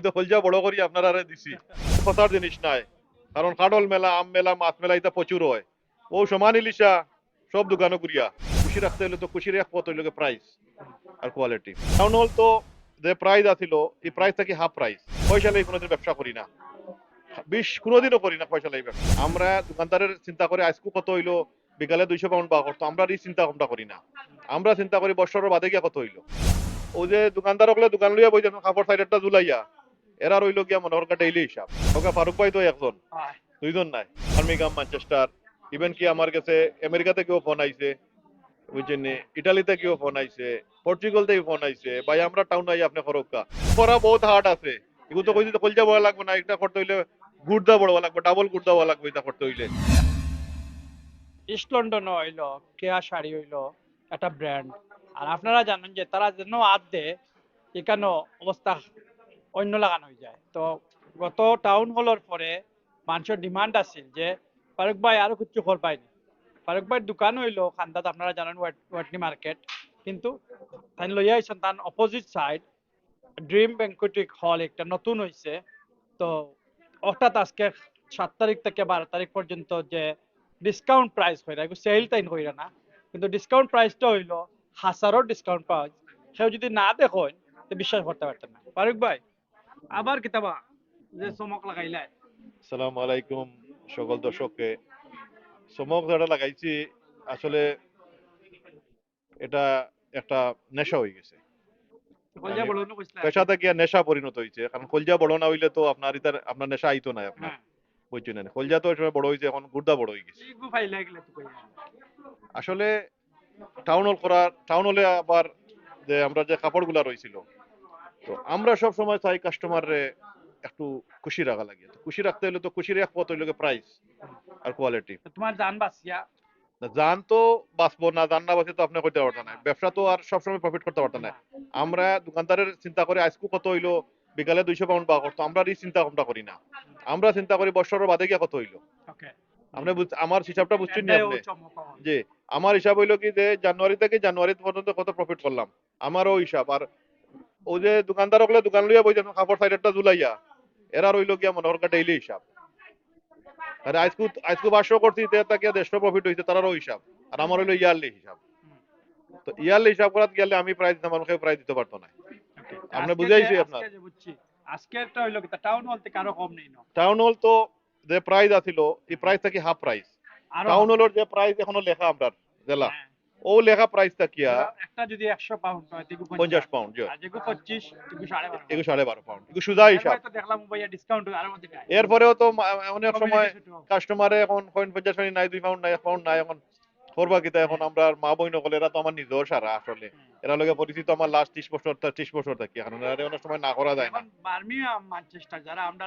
আমি তো কলজা বড় করি, আপনারা দিছি। কথার জিনিস নাই। কারণ কাডল মেলা, আম মেলা, মাছ মেলা, এটা প্রচুর হয়। ও সমান ইলিশা, সব দোকানে ঘুরিয়া। খুশি রাখতে হলে তো খুশির এক কত হইলে প্রাইস আর কোয়ালিটি টাউন হল তো যে প্রাইস আছিল, এই প্রাইস থেকে হাফ প্রাইস পয়সা লাগে কোনোদিন ব্যবসা করি না। বিশ কোনোদিনও করি না পয়সা লাগে ব্যবসা। আমরা দোকানদারের চিন্তা করে আজকু কত হইল, বিকালে দুইশো পাউন্ড বা করতো, আমরা এই চিন্তা ভাবনা করি না। আমরা চিন্তা করি বছরের বাদে গিয়া কত হইল। ও যে দোকানদার হলে দোকান লইয়া বই কাপড় সাইডেরটা ঝুলাইয়া। এরা রইল গিয়া মনে হরকা ডেইলি হিসাব। ওকে ফারুক ভাই তো একজন। দুইজন নাই। বার্মিংহাম ম্যানচেস্টার ইভেন কি আমার কাছে আমেরিকা থেকেও ফোন আইছে। বুঝছেন নি? ইটালি থেকেও ফোন আইছে। পর্তুগাল থেকে ফোন আইছে। ভাই আমরা টাউন আই আপনি খরক্কা করা বহুত হার্ড আছে। এগুলো তো কইতে কলজা বড় লাগবে না একটা করতে হইলে গুড়দা বড় লাগবে ডাবল গুড়দা বড় লাগবে এটা করতে হইলে। ইস্ট লন্ডন হইল কেয়া শাড়ি হইল একটা ব্র্যান্ড আর আপনারা জানেন যে তারা যেন আদ দেয় এখানে অবস্থা অন্য লাগানো হয়ে যায়। তো গত টাউন হলের পরে মানুষের ডিমান্ড আছিল যে, ফারুক ভাই আরও কিছু খবর পাইনি ফারুক ভাইয়ের দোকান হইল খান্দাত, আপনারা জানেন ওয়াটনি মার্কেট কিন্তু তাই লইয়া আইছেন তার অপোজিট সাইড ড্রিম ব্যাংকুটিক হল একটা নতুন হইছে। তো অর্থাৎ আজকে সাত তারিখ থেকে বারো তারিখ পর্যন্ত যে ডিসকাউন্ট প্রাইস হইরা এগুলো সেল টাইম হইরা না, কিন্তু ডিসকাউন্ট প্রাইসটা হইল হাজারও ডিসকাউন্ট পাওয়া সেও যদি না দেখেন, তো বিশ্বাস করতে পারতেন না। ফারুক ভাই আবার কিতাবা যে চমক লাগাইলাই আসসালামু আলাইকুম সকল দর্শককে। চমক যেটা লাগাইছি আসলে এটা একটা নেশা হয়ে গেছে। না কইছিলা। পেশা থেকে নেশা পরিণত হয়েছে কারণ কলজা বড় না হইলে তো আপনার ইতার আপনার নেশা আইতো নাই আপনার হ্যাঁ। বুঝছেন না? কলজা তো সময় বড় হয়েছে এখন গুর্দা বড় হয়ে গেছে। আসলে টাউন হল করা টাউন হলে আবার যে আমরা যে কাপড়গুলা রয়েছিল তো আমরা সব সময় চাই কাস্টমারে একটু খুশি রাখা লাগে। খুশি রাখতে হলে তো খুশির এক পথ হইলে প্রাইস আর কোয়ালিটি তোমার জান বাঁচিয়া জান তো বাঁচবো না জান না বাঁচে তো আপনি করতে পারতেন না। ব্যবসা তো আর সবসময় প্রফিট করতে পারতেন না। আমরা দোকানদারের চিন্তা করে আজকু কত হইল বিকালে দুইশো পাউন্ড বা করতো আমরা এই চিন্তা ভাবনা করি না। আমরা চিন্তা করি বছরের বাদে গিয়া কত হইল। আপনি আমার হিসাবটা বুঝছেন নি আপনি? আমার হিসাব হইল কি যে জানুয়ারি থেকে জানুয়ারি পর্যন্ত কত প্রফিট করলাম। আমারও হিসাব। আর ও যে দোকানদার হলে দোকান লইয়া বই কাপড় সাইডেরটা ঝুলাইয়া এরা রইল গিয়া মনে হরকা ডেইলি হিসাব। আর আজকু আজকু বাসও করছি তে তাকে দেড়শো প্রফিট হয়েছে তারারও হিসাব। আর আমার হইল ইয়ারলি হিসাব। তো ইয়ারলি হিসাব করাত গেলে আমি প্রাইস দিতাম মানুষকে প্রাইস দিতে পারতো না. আপনি বুঝাইছি আপনার। আজকে আজকেরটা হইল কি টাউন হল থেকে আরও কম নেই না? টাউন হল তো যে প্রাইস আছিল এই প্রাইস থেকে হাফ প্রাইস আরও টাউন হলের যে প্রাইস এখনও লেখা আমরা জেলা। হ্যাঁ। ও লেখা প্রাইসটা কিয়া একটা যদি একশো পাউন্ড হয় তিগু পঞ্চাশ। পাউন্ড আর যেগু পঁচিশ তিগু সাড়ে বারো এগুলো পাউন্ড এগুলো সুজা হিসাব। তো দেখলাম ভাইয়া ডিসকাউন্ট আরও মধ্যে। এরপরেও তো অনেক সময় কাস্টমারে এখন পয়েন্ট পঞ্চাশ পানি নাই দুই পাউন্ড নাই এক পাউন্ড নাই এখন করবা কিতা এখন আমরা মা বই নকলে এরা তো আমার নিজের সারা আসলে। এরা লগে পরিচিত আমার লাস্ট ত্রিশ বছর ত্রিশ বছর থাকি এখন। এরা অনেক সময় না করা যায় না। বার্মিংহাম ম্যানচেস্টার যারা আমরা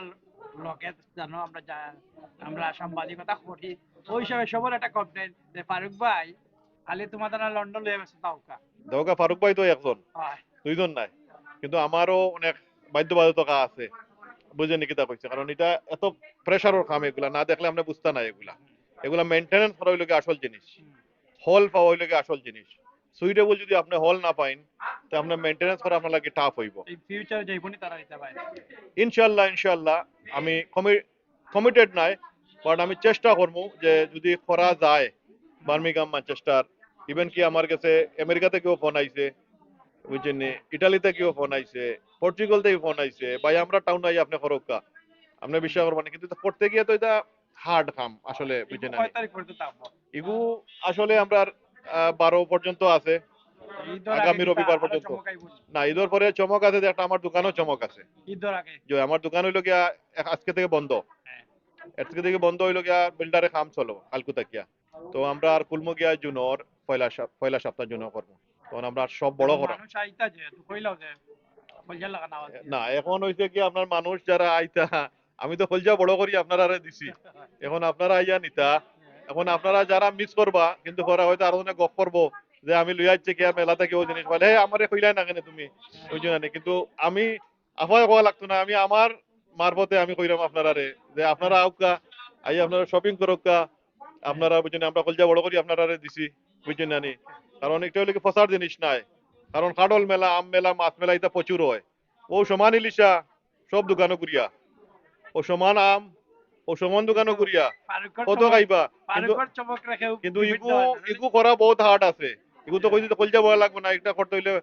লগে জানো আমরা আমরা সাংবাদিকতা করি ওই হিসাবে সবার একটা কমপ্লেন যে ফারুক ভাই খালি তোমাদের না লন্ডন লয়ে গেছে তাওকা দেওকা ফারুক ভাই তো একজন দুইজন নাই। কিন্তু আমারও অনেক বাধ্যবাধকতা আছে বুঝে নিকিতা কইছে কারণ এটা এত প্রেশারের কাম এগুলা না দেখলে আমরা বুঝতে এগুলা এগুলা মেনটেনেন্স করা হইলে আসল জিনিস হল পাওয়া হইলে আসল জিনিস সুইটেবল যদি আপনি হল না পাইন তো আপনার মেনটেনেন্স করা আপনার লাগে টাফ হইব। ফিউচারে যাইবনি তারা দিতে পারে ইনশাল্লাহ ইনশাল্লাহ আমি কমিটেড নাই বাট আমি চেষ্টা করব যে যদি করা যায় বার্মিংহাম ম্যানচেস্টার ইভেন কি আমার কাছে আমেরিকা থেকেও ফোন আইছে বুঝছেন? ইটালি থেকেও ফোন আইছে পর্তুগাল থেকে ফোন আইছে ভাই আমরা টাউন আই আপনি খরক্কা। আপনি বিশ্বাস করবেন কিন্তু করতে গিয়ে তো এটা হার্ড কাম আসলে বুঝছেন কয় ইগু আসলে আমরা বারো পর্যন্ত আছে। আগামী রবিবার পর্যন্ত। না ঈদের পরে চমক আছে যে একটা আমার দোকানও চমক আছে। যে আমার দোকান হইল গিয়া আজকে থেকে বন্ধ। হ্যাঁ। আজকে থেকে বন্ধ হইল গিয়া বিল্ডারে কাম চলো কালকু তাকিয়া তো আমরা আর কুলমো গিয়া জুনর পয়লা পয়লা সপ্তাহ জুন করব তখন আমরা আর সব বড় করা মানুষ আইতা যে তুই কইলাও যে কলজা লাগানো আওয়াজ দিয়ে। না এখন হইছে কি আপনার মানুষ যারা আইতা আমি তো কলজা বড় করি আপনারা দিছি এখন আপনারা আইয়া নিতা এখন আপনারা যারা মিস করবা কিন্তু পরে হয়তো আরও জনে গপ করব যে আমি লইয়া যাচ্ছি কি মেলা থেকে ও জিনিস বলে হে আমারে কইলাই না কেন তুমি ওই জন্য। কিন্তু আমি আফায় কোয়া লাগতো না আমি আমার মারফতে আমি কইরাম আপনারা রে যে আপনারা আউকা আই আপনারা শপিং করুকা আপনারা বুঝছেন আমরা কলজা বড় করি আপনারা দিছি বুঝছেন না নি? কারণ এটা হলে ফসার জিনিস নাই। কারণ কাডল মেলা আম মেলা মাছ মেলা এটা প্রচুর হয়। ও সমান ইলিশা সব দোকানও ঘুরিয়া। ও সমান আম ও সমান দোকানও ফারুকর কত খাইবা? কিন্তু ইগু ইগু করা বহুত হার্ড আছে। ইগু তো কইতে কলজা বড় লাগবে না এটা করতে হইলে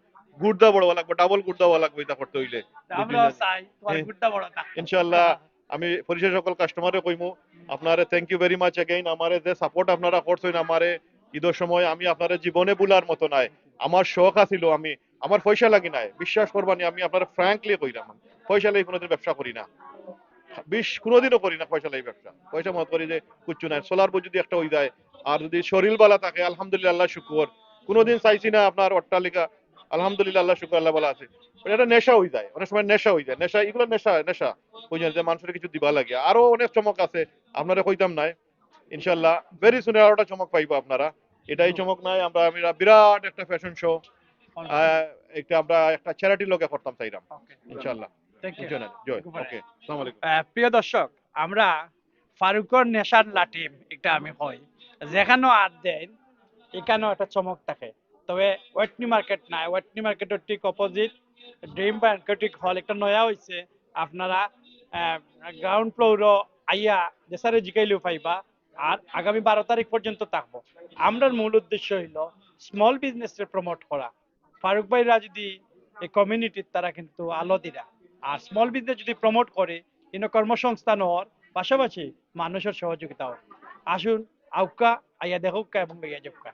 গুড়দা বড় লাগবে ডাবল গুড়দা বড় লাগবে এটা করতে হইলে। আমরা চাই তোমার হ্যাঁ। ইনশাআল্লাহ। আমি পরিচয় সকল কাস্টমারে কইমু, আপনারে thank you very much again আমারে যে সাপোর্ট আপনারা করছেন আমারে, ঈদের সময় আমি আপনারা জীবনে বুলার মতো নাই। আমার শখ আছিল আমি, আমার পয়সা লাগি নাই, বিশ্বাস করবানি আমি আপনারা ফ্র্যাঙ্কলি কইলাম। পয়সা লাগে কোনোদিন ব্যবসা করি না। বিশ, কোনোদিনও করি না পয়সা লাগে ব্যবসা। পয়সা মত করি যে কুচ্ছু নাই। সোলার বই যদি একটা হয়ে যায়, আর যদি শরীর বালা থাকে, আলহামদুলিল্লাহ শুকুর। কোনোদিন চাইছি না আপনার অট্টালিকা আলহামদুলিল্লাহ আল্লাহ শুকুর আল্লাহ বলা আছে। এটা নেশা হয়ে যায় অনেক সময় নেশা হয়ে যায়। নেশা এগুলো নেশা নেশা। বুঝলেন যে মানুষের কিছু দিবা লাগে। আরও অনেক চমক আছে আপনারা কইতাম নাই। ইনশাল্লাহ ভেরি সুন আরোটা চমক পাইবো আপনারা। এটাই চমক নাই আমরা আমরা বিরাট একটা ফ্যাশন শো একটা আমরা একটা চ্যারিটি লোকে করতাম চাইলাম ইনশাল্লাহ থ্যাংক ইউ ইনশাল্লাহ জয়। ওকে প্রিয় দর্শক আমরা ফারুকর নেশার লাটিম এটা আমি হই যেখানেও আট দেন এখানেও একটা চমক থাকে। তবে ওয়েটনি মার্কেট নাই। ওয়েটনি মার্কেটের ঠিক অপোজিট ড্রিম ব্যাংকেটিক হল একটা নয়া হয়েছে আপনারা গ্রাউন্ড ফ্লোরও আইয়া দেশারে জিকাইলেও পাইবা। আর আগামী বারো তারিখ পর্যন্ত থাকব। আমরার মূল উদ্দেশ্য হইল স্মল বিজনেসের প্রমোট করা। ফারুক ভাইরা যদি এই কমিউনিটির তারা কিন্তু আলো দিরা। আর স্মল বিজনেস যদি প্রমোট করে, কিন্তু কর্মসংস্থান হওয়ার পাশাপাশি মানুষের সহযোগিতা হয় আসুন, আউকা, আইয়া দেখুকা এবং বেয়া যাবকা।